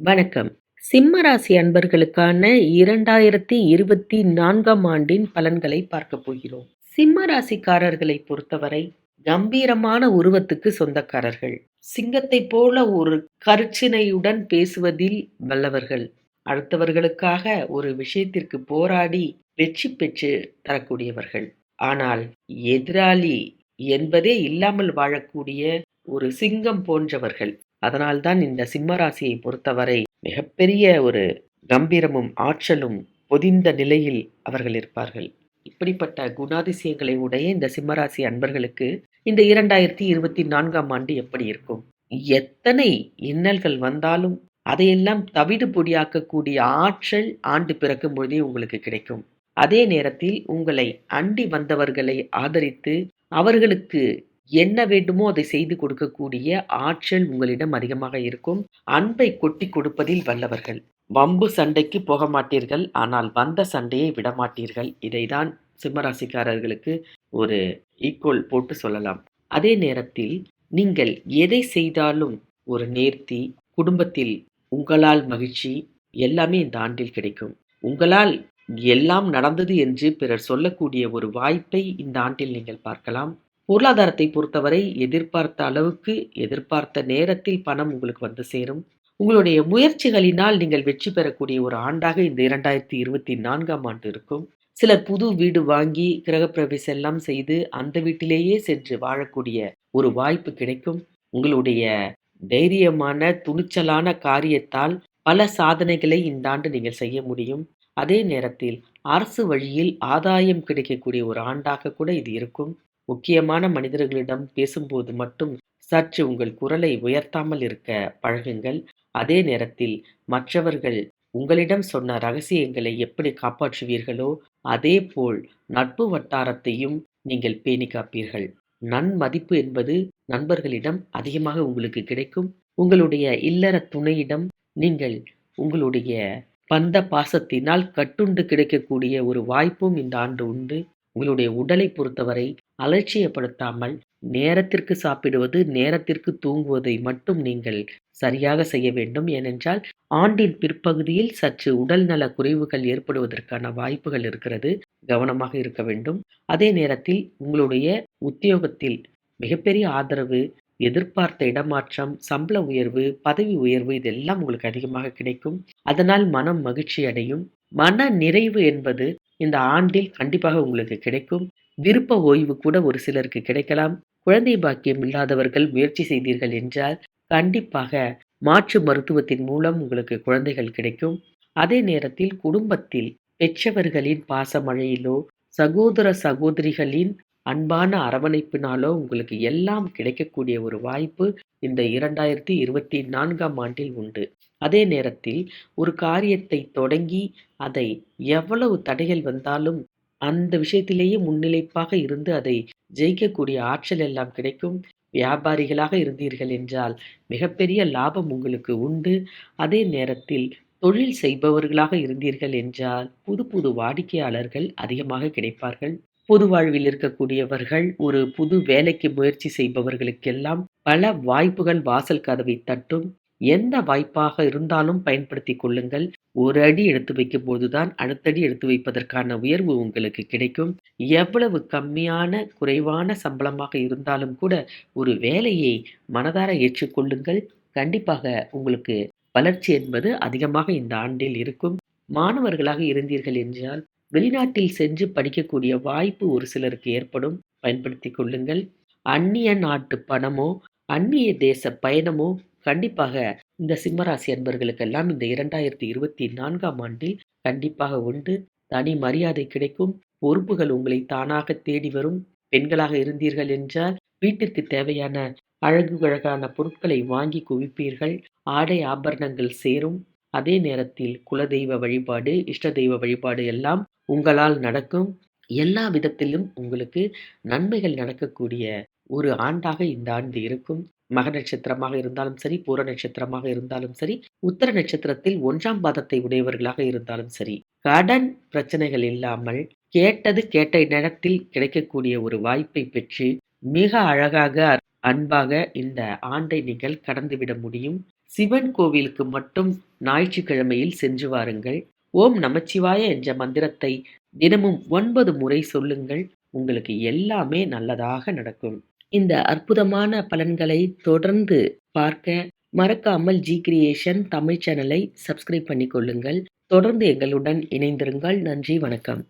வணக்கம். சிம்ம ராசி அன்பர்களுக்கான இரண்டாயிரத்தி இருபத்தி நான்காம் ஆண்டின் பலன்களை பார்க்க போகிறோம். சிம்ம ராசிக்காரர்களை பொறுத்தவரை கம்பீரமான உருவத்துக்கு சொந்தக்காரர்கள். சிங்கத்தை போல ஒரு கருச்சினையுடன் பேசுவதில் வல்லவர்கள். அடுத்தவர்களுக்காக ஒரு விஷயத்திற்கு போராடி வெற்றி பெற்று தரக்கூடியவர்கள். ஆனால் எதிராளி என்பதே இல்லாமல் வாழக்கூடிய ஒரு சிங்கம் போன்றவர்கள். அதனால்தான் இந்த சிம்ம ராசியை பொறுத்தவரை மிகப்பெரிய ஒரு கம்பீரமும் ஆற்றலும் பொதிந்த நிலையில் அவர்கள் இருப்பார்கள். இப்படிப்பட்ட குணாதிசயங்களை உடைய இந்த சிம்மராசி அன்பர்களுக்கு இந்த இரண்டாயிரத்தி இருபத்தி நான்காம் ஆண்டு எப்படி இருக்கும்? எத்தனை இன்னல்கள் வந்தாலும் அதையெல்லாம் தவிடு பொடியாக்கக்கூடிய ஆற்றல் ஆண்டு பிறக்கும் பொழுதே உங்களுக்கு கிடைக்கும். அதே நேரத்தில் உங்களை அண்டி வந்தவர்களை ஆதரித்து அவர்களுக்கு என்ன வேண்டுமோ அதை செய்து கொடுக்கக்கூடிய ஆற்றல் உங்களிடம் அதிகமாக இருக்கும். அன்பை கொட்டி கொடுப்பதில் வல்லவர்கள். வம்பு சண்டைக்கு போக மாட்டீர்கள் ஆனால் வந்த சண்டையை விட மாட்டீர்கள். இதைதான் சிம்மராசிக்காரர்களுக்கு ஒரு ஈக்குவல் போட்டு சொல்லலாம். அதே நேரத்தில் நீங்கள் எதை செய்தாலும் ஒரு நேர்த்தி குடும்பத்தில் உங்களால் மகிழ்ச்சி எல்லாமே இந்த ஆண்டில் கிடைக்கும். உங்களால் எல்லாம் நடந்தது என்று பிறர் சொல்லக்கூடிய ஒரு வாய்ப்பை இந்த ஆண்டில் நீங்கள் பார்க்கலாம். பொருளாதாரத்தை பொறுத்தவரை எதிர்பார்த்த அளவுக்கு எதிர்பார்த்த நேரத்தில் பணம் உங்களுக்கு வந்து சேரும். உங்களுடைய முயற்சிகளினால் நீங்கள் வெற்றி பெறக்கூடிய ஒரு ஆண்டாக இந்த இரண்டாயிரத்தி இருபத்தி நான்காம் ஆண்டு இருக்கும். சிலர் புது வீடு வாங்கி கிரகப்பிரவேசம் எல்லாம் செய்து அந்த வீட்டிலேயே சென்று வாழக்கூடிய ஒரு வாய்ப்பு கிடைக்கும். உங்களுடைய தைரியமான துணிச்சலான காரியத்தால் பல சாதனைகளை இந்த ஆண்டு நீங்கள் செய்ய முடியும். அதே நேரத்தில் அரசு வழியில் ஆதாயம் கிடைக்கக்கூடிய ஒரு ஆண்டாக கூட இது இருக்கும். முக்கியமான மனிதர்களிடம் பேசும்போது மட்டும் சற்று உங்கள் குரலை உயர்த்தாமல் இருக்க பழகுங்கள். அதே நேரத்தில் மற்றவர்கள் உங்களிடம் சொன்ன ரகசியங்களை எப்படி காப்பாற்றுவீர்களோ அதே போல் நட்பு வட்டாரத்தையும் நீங்கள் பேணி காப்பீர்கள். நன்மதிப்பு என்பது நண்பர்களிடம் அதிகமாக உங்களுக்கு கிடைக்கும். உங்களுடைய இல்லற துணையிடம் நீங்கள் உங்களுடைய பந்த பாசத்தினால் கட்டுண்டு கிடைக்கக்கூடிய ஒரு வாய்ப்பும் இந்த ஆண்டு உண்டு. உங்களுடைய உடலை பொறுத்தவரை அலட்சியப்படுத்தாமல் நேரத்திற்கு சாப்பிடுவது நேரத்திற்கு தூங்குவதை மட்டும் நீங்கள் சரியாக செய்ய வேண்டும். ஏனென்றால் ஆண்டின் பிற்பகுதியில் சற்று உடல் நல குறைவுகள் ஏற்படுவதற்கான வாய்ப்புகள் இருக்கிறது. கவனமாக இருக்க வேண்டும். அதே நேரத்தில் உங்களுடைய உத்தியோகத்தில் மிகப்பெரிய ஆதரவு எதிர்பார்த்த இடமாற்றம் சம்பள உயர்வு பதவி உயர்வு இதெல்லாம் உங்களுக்கு அதிகமாக கிடைக்கும். அதனால் மனம் மகிழ்ச்சி அடையும் மன நிறைவு என்பது இந்த ஆண்டில் கண்டிப்பாக உங்களுக்கு கிடைக்கும். விருப்ப ஓய்வு கூட ஒரு சிலருக்கு கிடைக்கலாம். குழந்தை பாக்கியம் இல்லாதவர்கள் முயற்சி செய்தீர்கள் என்றால் கண்டிப்பாக மாற்று மருத்துவத்தின் மூலம் உங்களுக்கு குழந்தைகள் கிடைக்கும். அதே நேரத்தில் குடும்பத்தில் பெற்றவர்களின் பாசமழையிலோ சகோதர சகோதரிகளின் அன்பான அரவணைப்பினாலோ உங்களுக்கு எல்லாம் கிடைக்கக்கூடிய ஒரு வாய்ப்பு இந்த இரண்டாயிரத்தி இருபத்தி நான்காம் ஆண்டில் உண்டு. அதே நேரத்தில் ஒரு காரியத்தை தொடங்கி அதை எவ்வளவு தடைகள் வந்தாலும் அந்த விஷயத்திலேயே முன்னிலைப்பாக இருந்து அதை ஜெயிக்கக்கூடிய ஆற்றல் எல்லாம் கிடைக்கும். வியாபாரிகளாக இருந்தீர்கள் என்றால் மிகப்பெரிய லாபம் உங்களுக்கு உண்டு. அதே நேரத்தில் தொழில் செய்பவர்களாக இருந்தீர்கள் என்றால் புது புது வாடிக்கையாளர்கள் அதிகமாக கிடைப்பார்கள். பொது வாழ்வில் இருக்கக்கூடியவர்கள் ஒரு புது வேலைக்கு முயற்சி செய்பவர்களுக்கெல்லாம் பல வாய்ப்புகள் வாசல் கதவை தட்டும். எந்த வாய்ப்பாக இருந்தாலும் பயன்படுத்தி கொள்ளுங்கள். ஒரு அடி எடுத்து வைக்கும் போதுதான் அடுத்தடி எடுத்து வைப்பதற்கான உயர்வு உங்களுக்கு கிடைக்கும். எவ்வளவு கம்மியான குறைவான சம்பளமாக இருந்தாலும் கூட ஒரு வேலையை மனதார ஏற்றுக்கொள்ளுங்கள். கண்டிப்பாக உங்களுக்கு வளர்ச்சி என்பது அதிகமாக இந்த ஆண்டில் இருக்கும். மாணவர்களாக இருந்தீர்கள் என்றால் வெளிநாட்டில் சென்று படிக்கக்கூடிய வாய்ப்பு ஒரு சிலருக்கு ஏற்படும். பயன்படுத்தி கொள்ளுங்கள். அந்நிய நாட்டு பணமோ அந்நிய தேச பயணமோ கண்டிப்பாக இந்த சிம்மராசி அன்பர்களுக்கெல்லாம் இந்த இரண்டாயிரத்தி இருபத்தி நான்காம் ஆண்டில் கண்டிப்பாக உண்டு. தனி மரியாதை கிடைக்கும். பொறுப்புகள் உங்களை தானாக தேடி வரும். பெண்களாக இருந்தீர்கள் என்றால் வீட்டிற்கு தேவையான அழகு அழகான பொருட்களை வாங்கி குவிப்பீர்கள். ஆடை ஆபரணங்கள் சேரும். அதே நேரத்தில் குலதெய்வ வழிபாடு இஷ்ட தெய்வ வழிபாடு எல்லாம் உங்களால் நடக்கும். எல்லா விதத்திலும் உங்களுக்கு நன்மைகள் நடக்கக்கூடிய ஒரு ஆண்டாக இந்த ஆண்டு இருக்கும். மக நட்சத்திரமாக இருந்தாலும் சரி பூர நட்சத்திரமாக இருந்தாலும் சரி உத்தர நட்சத்திரத்தில் ஒன்றாம் பாதத்தை உடையவர்களாக இருந்தாலும் சரி கடன் பிரச்சனைகள் இல்லாமல் கேட்டது கேட்ட நேரத்தில் கிடைக்கக்கூடிய ஒரு வாய்ப்பை பெற்று மிக அழகாக அன்பாக இந்த ஆண்டை நீங்கள் கடந்துவிட முடியும் சிவன் கோவிலுக்கு மட்டும் ஞாயிற்றுக்கிழமையில் சென்று வாருங்கள். ஓம் நமச்சிவாய என்ற மந்திரத்தை தினமும் ஒன்பது முறை சொல்லுங்கள். உங்களுக்கு எல்லாமே நல்லதாக நடக்கும். இந்த அற்புதமான பலன்களை தொடர்ந்து பார்க்க மறக்காமல் ஜி கிரியேஷன் தமிழ் சேனலை சப்ஸ்கிரைப் பண்ணிக்கொள்ளுங்கள் தொடர்ந்து எங்களுடன் இணைந்திருங்கள். நன்றி, வணக்கம்.